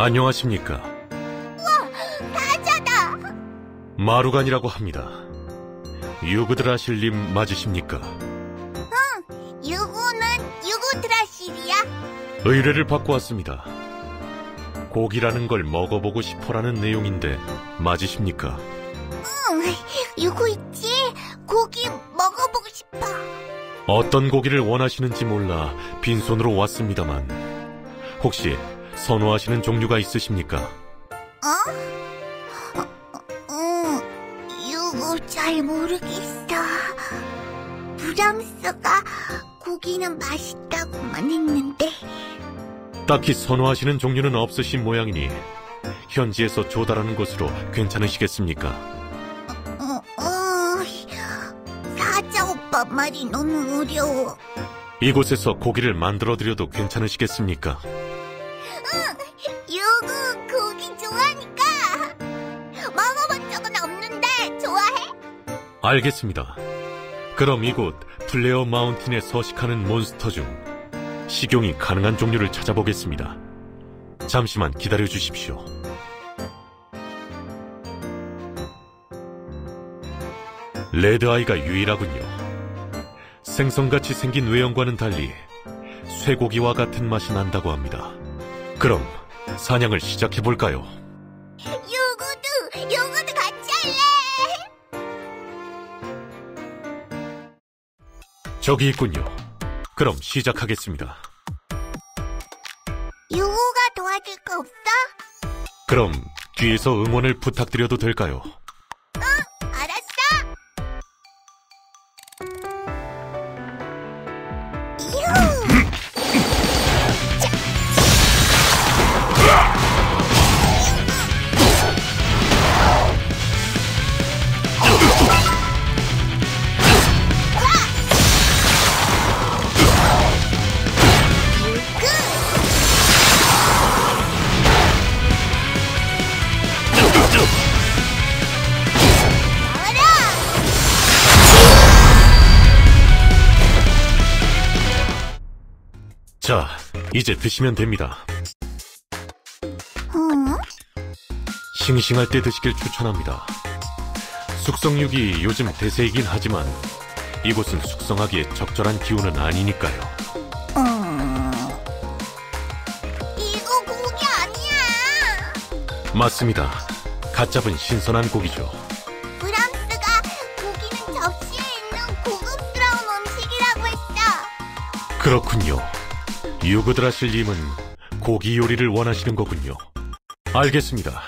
안녕하십니까. 타자다. 마루간이라고 합니다. 유그드라실님 맞으십니까? 유구는 유구드라실이야. 의뢰를 받고 왔습니다. 고기라는 걸 먹어보고 싶어라는 내용인데 맞으십니까? 응, 유구 있지? 고기 먹어보고 싶어. 어떤 고기를 원하시는지 몰라 빈손으로 왔습니다만 혹시 선호하시는 종류가 있으십니까? 어? 응, 유구 잘 모르겠어. 브람스가 고기는 맛있다고만 했는데. 딱히 선호하시는 종류는 없으신 모양이니 현지에서 조달하는 것으로 괜찮으시겠습니까? 어, 어, 사자 오빠 말이 너무 어려워. 이곳에서 고기를 만들어 드려도 괜찮으시겠습니까? 유구 고기 좋아하니까 먹어본 적은 없는데 좋아해? 알겠습니다. 그럼 이곳 플레어 마운틴에 서식하는 몬스터 중 식용이 가능한 종류를 찾아보겠습니다. 잠시만 기다려 주십시오. 레드아이가 유일하군요. 생선같이 생긴 외형과는 달리 쇠고기와 같은 맛이 난다고 합니다. 그럼 사냥을 시작해 볼까요? 유구도 유구도 같이 할래? 저기 있군요. 그럼 시작하겠습니다. 유구가 도와줄 거 없어? 그럼 뒤에서 응원을 부탁드려도 될까요? 자, 이제 드시면 됩니다. 응? 싱싱할 때 드시길 추천합니다. 숙성육이 요즘 대세이긴 하지만 이곳은 숙성하기에 적절한 기후는 아니니까요. 음. 이거 고기 아니야. 맞습니다. 갓 잡은 신선한 고기죠. 브람스가 고기는 접시에 있는 고급스러운 음식이라고 했어. 그렇군요. 유그드라실님은 고기 요리를 원하시는 거군요. 알겠습니다.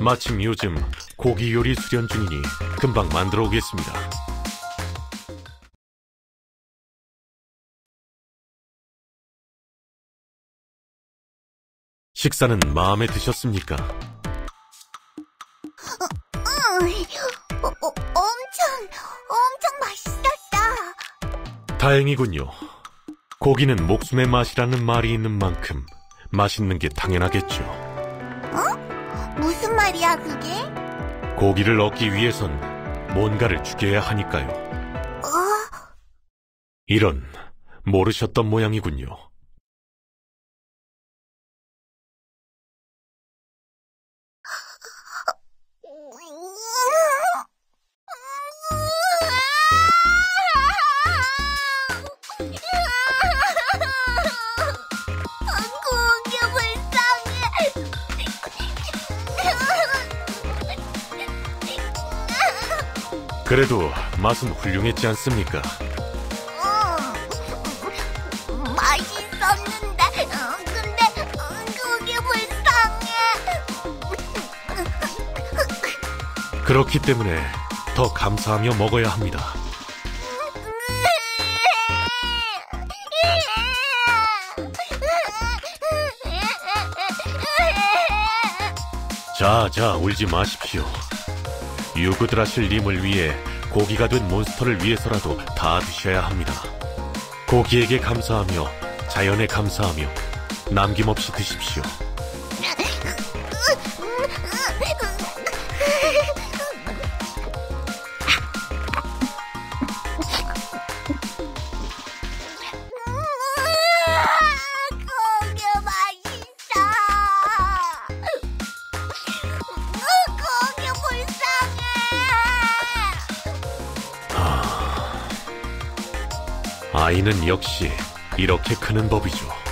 마침 요즘 고기 요리 수련 중이니 금방 만들어 오겠습니다. 식사는 마음에 드셨습니까? 응. 어, 어, 엄청, 엄청 맛있었어. 다행이군요. 고기는 목숨의 맛이라는 말이 있는 만큼 맛있는 게 당연하겠죠. 무슨 말이야, 그게? 고기를 얻기 위해선 뭔가를 죽여야 하니까요. 어? 이런 모르셨던 모양이군요. 그래도 맛은 훌륭했지 않습니까? 음, 맛있었는데, 어, 근데 어, 그게 불쌍해. 그렇기 때문에 더 감사하며 먹어야 합니다. 자, 자, 울지 마십시오. 유그드라실님을 위해 고기가 된 몬스터를 위해서라도 다 드셔야 합니다. 고기에게 감사하며 자연에 감사하며 남김없이 드십시오. 아이는 역시 이렇게 크는 법이죠.